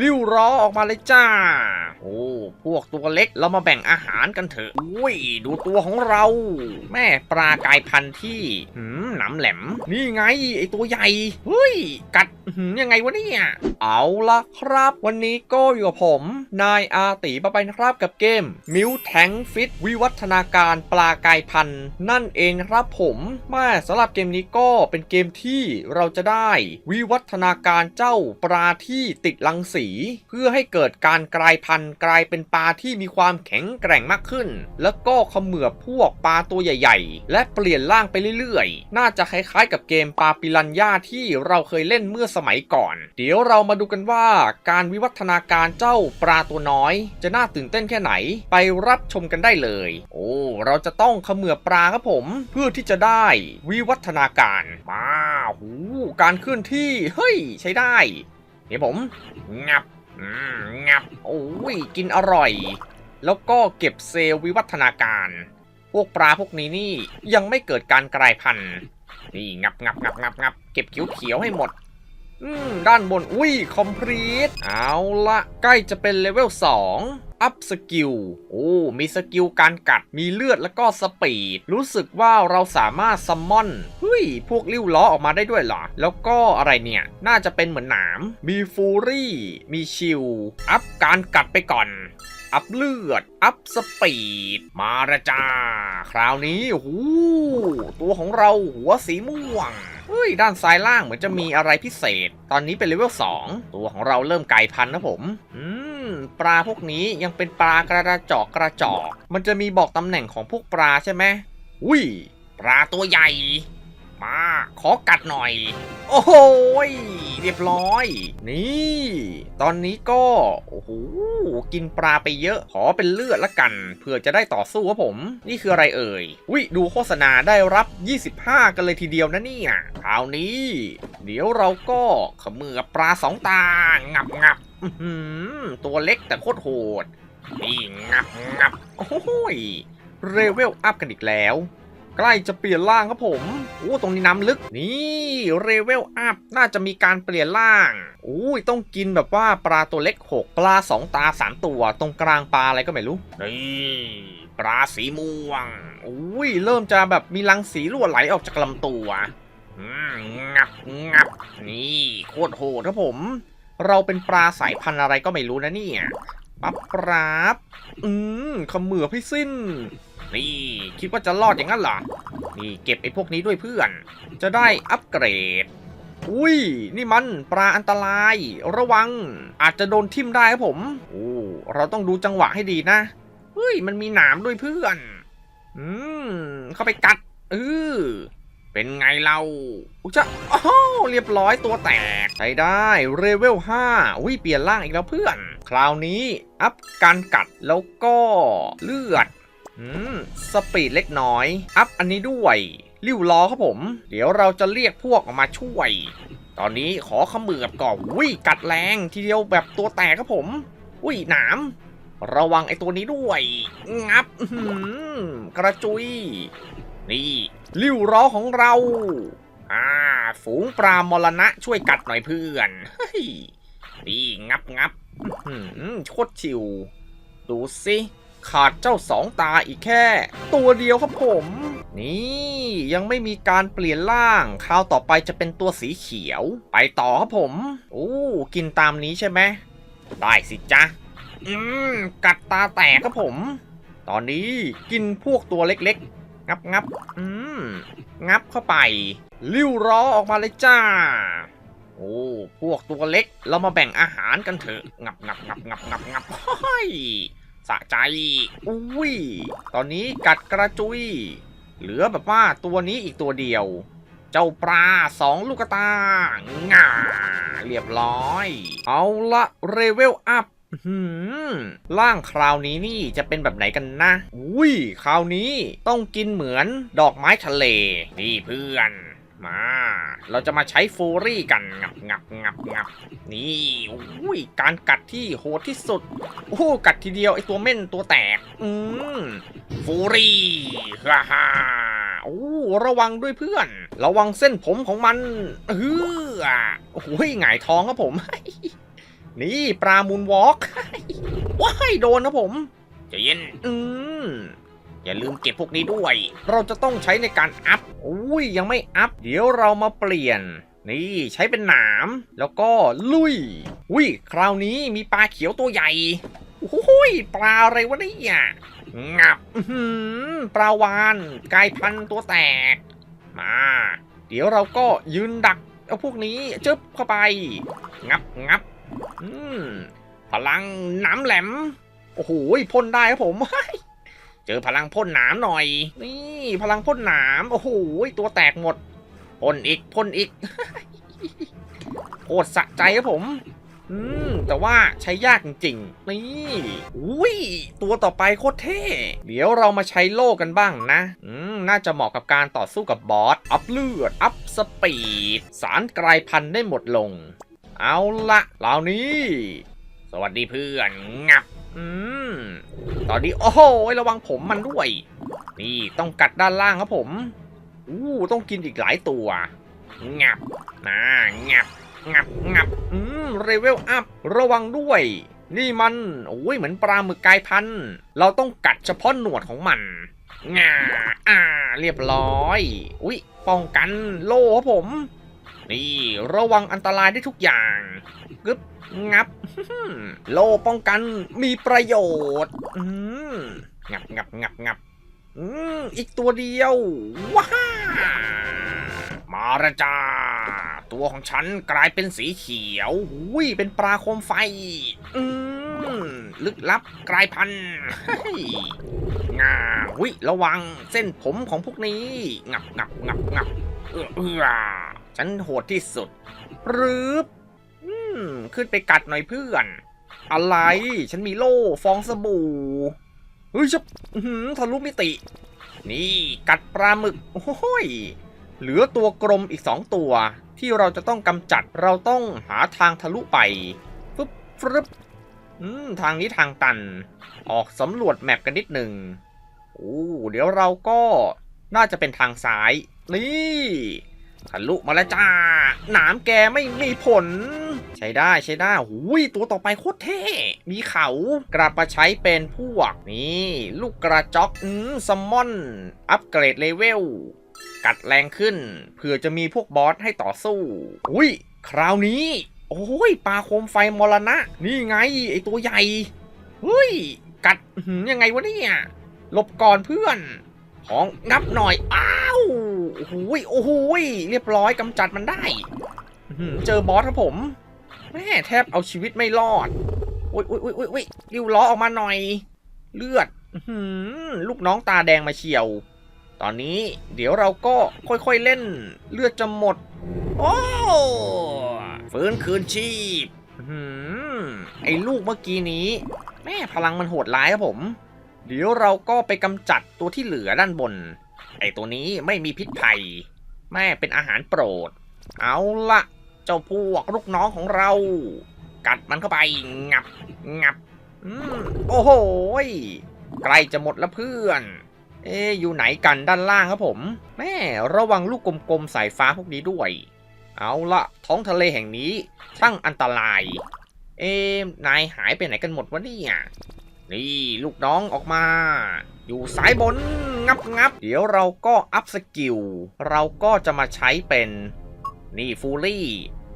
ลิ้วล้อออกมาเลยจ้า โอ้ พวกตัวเล็กเรามาแบ่งอาหารกันเถอะ อุ้ย ดูตัวของเรา แม่ปลากายพันธุ์ที่หืมหนำแหลม นี่ไง ไอตัวใหญ่ เฮ้ย กัดหืมยังไงวะเนี่ย เอาละครับ วันนี้ก็อยู่กับผม นายอาตีปะไปนะครับกับเกม มิวแทงฟิตวิวัฒนาการปลากายพันธุ์ นั่นเองครับผมแม่สำหรับเกมนี้ก็เป็นเกมที่เราจะได้วิวัฒนาการเจ้าปลาที่ติดรังสี เพื่อให้เกิดการกลายพันธุ์กลายเป็นปลาที่มีความแข็งแกร่งมากขึ้น แล้วก็เขมือบพวกปลาตัวใหญ่ ๆ และเปลี่ยนร่างไปเรื่อยๆ น่าจะคล้ายๆ กับเกมปลาปิรันย่าที่เราเคยเล่นเมื่อสมัยก่อน เดี๋ยวเรามาดูกันว่าการวิวัฒนาการเจ้าปลาตัวน้อย จะน่าตื่นเต้นแค่ไหน ไปรับชมกันได้เลย โอ้ เราจะต้องเขมือบปลาครับผม เพื่อที่จะได้วิวัฒนาการ มาหูการเคลื่อนที่ เฮ้ย ใช้ได้ เดี๋ยวผมงับ งับโอ้ยกินอร่อย แล้วก็เก็บเซลล์วิวัฒนาการ พวกปลาพวกนี้นี่ยังไม่เกิดการกลายพันธุ์นี่งับงับงับงับงับเก็บเขียวๆให้หมด อืมด้านบนอุ้ยคอมพลีทเอาละใกล้จะเป็นเลเวล2อั อัพสกิล โอ้ มีสกิลการกัด มีเลือดแล้วก็สปีด รู้สึกว่าเราสามารถซัมมอนเฮ้ย พวกริ้วล้อออกมาได้ด้วยเหรอ แล้วก็อะไรเนี่ย น่าจะเป็นเหมือนหนาม มีฟูรี่ มีชิล อัพการกัดไปก่อนอัพเลือด อัพสปีด มาละจ้า คราวนี้หูตัวของเราหัวสีม่วง เฮ้ย ด้านซ้ายล่างเหมือนจะมีอะไรพิเศษ ตอนนี้เป็นเลเวล2 ตัวของเราเริ่มไกลพันนะผม อืม ปลาพวกนี้ยังเป็นปลากระจอกกระจอก มันจะมีบอกตำแหน่งของพวกปลาใช่ไหมอุ้ย ปลาตัวใหญ่ มา ขอกัดหน่อย โอ้โห เรียบร้อย นี่ ตอนนี้ก็ โอ้โห กินปลาไปเยอะ ขอเป็นเลือดละกัน เพื่อจะได้ต่อสู้ครับผม นี่คืออะไรเอ่ย วิดูโฆษณาได้รับ 25 กันเลยทีเดียวนะเนี่ยคราวนี้ เดี๋ยวเราก็ขมือปลาสองตา งับงับตัวเล็กแต่โคตรโหด นี่งับงับ โอ้ย เรเวลอัพกันอีกแล้ว ใกล้จะเปลี่ยนร่างครับผม โอ้ ตรงนี้น้ำลึก นี่เรเวลอัพ น่าจะมีการเปลี่ยนร่าง อุ้ย ต้องกินแบบว่าปลาตัวเล็ก 6 ปลา 2 ตา 3 ตัว ตรงกลางปลาอะไรก็ไม่รู้ นี่ปลาสีม่วง อุ้ย เริ่มจะแบบมีรังสีรั่วไหลออกจากลำตัว งับงับ นี่โคตรโหดครับผม เราเป็นปลาสายพันธุ์อะไรก็ไม่รู้นะเนี่ย ปั๊บปราบ อืมขมือบให้สิ้น นี่คิดว่าจะรอดอย่างนั้นเหรอ นี่เก็บไอ้พวกนี้ด้วยเพื่อน จะได้อัปเกรด อุ้ย นี่มันปลาอันตราย ระวัง อาจจะโดนทิ่มได้ครับผม โอ้ เราต้องดูจังหวะให้ดีนะ เฮ้ย มันมีหนามด้วยเพื่อน อืม เข้าไปกัดเออเป็นไงเราอุยจะอ้าวเรียบร้อยตัวแตกใช้ได้เรเวล5อุ้ยเปลี่ยนร่างอีกแล้วเพื่อน คราวนี้อัพการกัดแล้วก็เลือด สปีดเล็กน้อย อัพอันนี้ด้วยริ้วล้อครับผม เดี๋ยวเราจะเรียกพวกออกมาช่วย ตอนนี้ขอขมือบก่อนอุ้ยกัดแรงทีเดียวแบบตัวแตกครับผม อุ้ยหนาม ระวังไอตัวนี้ด้วย งับหือกระจุย นี่ริ้วล้อของเรา อ่า ฝูงปลามรณะช่วยกัดหน่อยเพื่อนนี่งับงับโคตรชิว ดูสิ ขาดเจ้าสองตาอีกแค่ ตัวเดียวครับผม นี่ยังไม่มีการเปลี่ยนร่างคราวต่อไปจะเป็นตัวสีเขียว ไปต่อครับผมโอ้กินตามนี้ใช่ไหมได้สิจ๊ะอืมกัดตาแตกครับผม ตอนนี้กินพวกตัวเล็กๆ งับงับอืมงับเข้าไปลิ้วล้อออกมาเลยจ้าโอ้ พวกตัวเล็ก เรามาแบ่งอาหารกันเถอะ งับงับงับงับงับงับเฮ้ย สะใจ อุ้ย ตอนนี้กัดกระจุย เหลือแบบว่าตัวนี้อีกตัวเดียว เจ้าปลาสองลูกตาง่าเรียบร้อย เอาละเรเวลอัพหืมร่างคราวนี้นี่จะเป็นแบบไหนกันนะ อุ้ย คราวนี้ต้องกินเหมือนดอกไม้ทะเล นี่เพื่อน มา เราจะมาใช้ฟูรี่กันงับงับงับงับนี่อุ้ยการกัดที่โหดที่สุดโอ้โกัดทีเดียวไอตัวเม่นตัวแตก อืมฟูรี่ฮ่าฮ่าโอ้ระวังด้วยเพื่อน ระวังเส้นผมของมันเออโอ้โหงายท้องครับผม นี่ปลามูนวอล์กว้ายโดนนะผมจะเย็น อืม อย่าลืมเก็บพวกนี้ด้วย เราจะต้องใช้ในการอัพอุ้ยยังไม่อัพ เดี๋ยวเรามาเปลี่ยน นี่ใช้เป็นหนาม แล้วก็ลุย อุ้ยคราวนี้มีปลาเขียวตัวใหญ่โอ้ยปลาอะไรวะเนี่ยงับอื้อหือปลาวานกลายพันธุ์ตัวแตก มา เดี๋ยวเราก็ยืนดักเอาพวกนี้จึ๊บเข้าไป งับงับอืมพลังหน้ำแหลม โอ้โหพ่นได้ครับผม เจอพลังพ่นหนามหน่อย นี่พลังพ่นหนามโอ้โหตัวแตกหมดพ่นอีกพ่นอีกโคตรสะใจครับผม อืม แต่ว่าใช้ยากจริงๆนี่อุ้ย ตัวต่อไปโคตรเท่ เดี๋ยวเรามาใช้โล่กันบ้างนะ อืม น่าจะเหมาะกับการต่อสู้กับบอส อัพเลือด อัพสปีด สารกลายพันธุ์ได้หมดลง เอาละเหล่านี้ สวัสดีเพื่อน งับ อืม ตอนนี้โอ้โหระวังผมมันด้วย นี่ต้องกัดด้านล่างครับผมอู้ต้องกินอีกหลายตัวงับนะงับงับงับอืมเรเวลอัพระวังด้วย นี่มันโอ้ยเหมือนปลาหมึกกายพันธุ์เราต้องกัดเฉพาะหนวดของมันงาอ่า เรียบร้อย อุ้ยป้องกันโล่ครับผม นี่ระวังอันตรายได้ทุกอย่าง กึบงับ โลป้องกันมีประโยชน์อืมงับงับงับงับอืมอีกตัวเดียว ว้า มาละจ้า ตัวของฉันกลายเป็นสีเขียวหุยเป็นปลาโคมไฟ อืมลึกลับกลายพันธุ์งาหุยระวังเส้นผมของพวกนี้ งับงับงับงับเออเออฉันโหดที่สุดรือ ขึ้นไปกัดหน่อยเพื่อน อะไร ฉันมีโล่ฟองสบู่ เฮ้ยชับหือทะลุมิติ นี่กัดปลาหมึก โอ้ย เหลือตัวกลมอีกสองตัว ที่เราจะต้องกำจัด เราต้องหาทางทะลุไปฟึบฟึบอืมทางนี้ทางตัน ออกสำรวจแมปกันนิดหนึ่งโอ้เดี๋ยวเราก็น่าจะเป็นทางซ้าย นี่ทะลุมาแล้วจ้า หนามแกไม่มีผล ใช้ได้ใช้ได้หูยตัวต่อไปโคตรเท่ มีเขากลับมาใช้เป็นพวกนี่ลูกกระจอกอืมซัมมอน อัปเกรดเลเวล กัดแรงขึ้นเผื่อจะมีพวกบอสให้ต่อสู้ อุ้ย คราวนี้ โอ้ยปลาโคมไฟมรณะ นี่ไง ไอตัวใหญ่เฮ้ย กัดยังไงวะเนี่ยหลบก่อนเพื่อน ของงับหน่อย อ้าวโอ้โหยโอ้โหยเรียบร้อยกำจัดมันได้ เจอบอสครับผม แม่แทบเอาชีวิตไม่รอดโอ้ยโอ้ยโอ้ยโอ้ยโอ้ยริ้วล้อออกมาหน่อย เลือดหือลูกน้องตาแดงมาเฉียว ตอนนี้เดี๋ยวเราก็ค่อยๆเล่น เลือดจะหมด โอ้ฟื้นคืนชีพหือไอ้ลูกเมื่อกี้นี้ แม่พลังมันโหดร้ายครับผม เดี๋ยวเราก็ไปกำจัดตัวที่เหลือด้านบน ไอ้ตัวนี้ไม่มีพิษภัย แม่เป็นอาหารโปรด เอาละ เจ้าพวกลูกน้องของเรา กัดมันเข้าไปงับงับอืมโอ้โหยใกล้จะหมดแล้วเพื่อน เอ๊อยู่ไหนกันด้านล่างครับผม แม่ระวังลูกกลมๆสายฟ้าพวกนี้ด้วย เอาละท้องทะเลแห่งนี้ช่างอันตราย เอ๊นายหายไปไหนกันหมดวะเนี่ยนี่ลูกน้องออกมา อยู่สายบนงับงับเดี๋ยวเราก็อัพสกิลเราก็จะมาใช้เป็น นี่ฟูลี่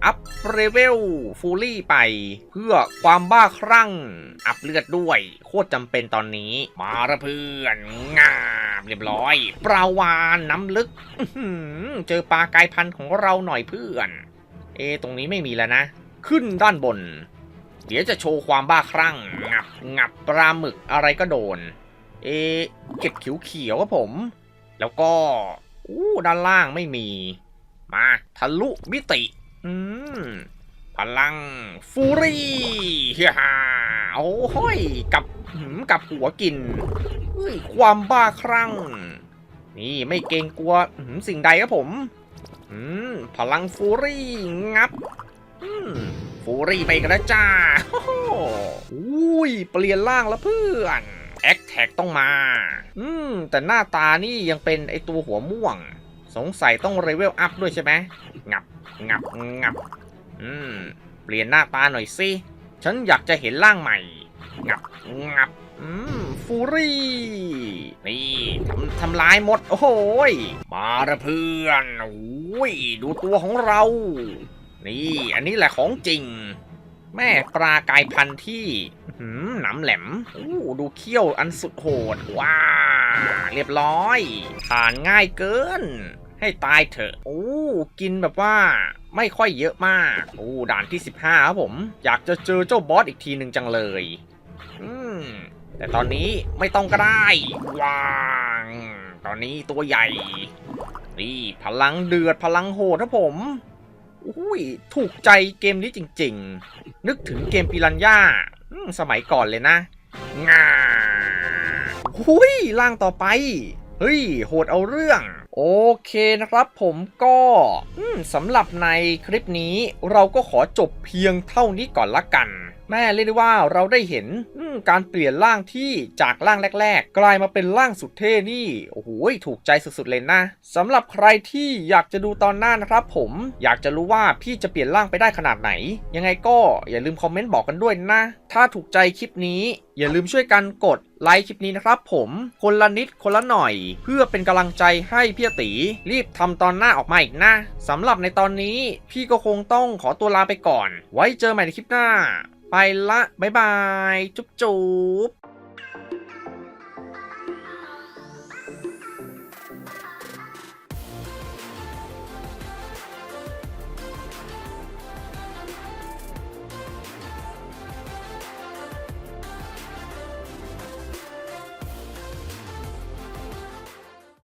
อัพเรเวลฟูลี่ไป เพื่อความบ้าคลั่ง อัพเลือดด้วย โคตรจำเป็นตอนนี้ มาละเพื่อนงามเรียบร้อย ปลาวานน้ำลึกเจอปลากายพันธุ์ของเราหน่อยเพื่อน เอ ตรงนี้ไม่มีแล้วนะ ขึ้นด้านบน เดี๋ยวจะโชว์ความบ้าคลั่ง งับ งับปลาหมึกอะไรก็โดน เอ เก็บเขียวๆครับผม แล้วก็ อู้ด้านล่างไม่มี มาทะลุมิติ อืม พลังฟูรี่เฮียฮ่าโอ้โห้ยกับหืมกับหัวกินเฮ้ยความบ้าคลั่ง นี่ไม่เกรงกลัวหืมสิ่งใดครับผม อืม พลังฟูรี่งับ อืม ฟูรี่ไปกันแล้วจ้าอุ้ย เปลี่ยนร่างแล้วเพื่อนแอคแท็กต้องมา อืม แต่หน้าตานี่ยังเป็นไอตัวหัวม่วง สงสัยต้องเลเวลอัพด้วยใช่ไหมงับงับงับอืม เปลี่ยนหน้าตาหน่อยสิ ฉันอยากจะเห็นร่างใหม่ งับงับ อืม ฟูรี่ นี่ทำทำลายหมด โอ้โหยมาละเพื่อนโอ้ย ดูตัวของเรา นี่ อันนี้แหละของจริง แม่ปลากายพันธุ์ที่หือหนำแหลมอู้ดูเขี้ยวอันสุดโหด ว้า เรียบร้อยทานง่ายเกิน ให้ตายเถอะ โอ้ กินแบบว่าไม่ค่อยเยอะมาก โอ้ ด่านที่ 15 ครับผม อยากจะเจอเจ้าบอสอีกทีหนึ่งจังเลย อืม แต่ตอนนี้ไม่ต้องก็ได้วาง ตอนนี้ตัวใหญ่ นี่พลังเดือดพลังโหดครับผมอุ้ย ถูกใจเกมนี้จริง ๆ นึกถึงเกมปิรันย่าสมัยก่อนเลยนะงาหุยล่างต่อไป เฮ้ย โหดเอาเรื่อง โอเคนะครับผมก็สำหรับในคลิปนี้เราก็ขอจบเพียงเท่านี้ก่อนละกัน แม่เรียกได้ว่าเราได้เห็นการเปลี่ยนร่างที่จากร่างแรก ๆ กลายมาเป็นร่างสุดเท่นี่โอ้โหถูกใจสุดๆเลยนะสำหรับใครที่อยากจะดูตอนหน้านะครับ ผมอยากจะรู้ว่าพี่จะเปลี่ยนร่างไปได้ขนาดไหน ยังไงก็อย่าลืมคอมเมนต์บอกกันด้วยนะ ถ้าถูกใจคลิปนี้ อย่าลืมช่วยกันกดไลค์คลิปนี้นะครับผมคนละนิดคนละหน่อย เพื่อเป็นกำลังใจให้พี่ตีรีบทำตอนหน้าออกมาอีกนะสำหรับในตอนนี้พี่ก็คงต้องขอตัวลาไปก่อน ไว้เจอใหม่ในคลิปหน้า ไปละ บ๊ายบาย จุ๊บจุ๊บ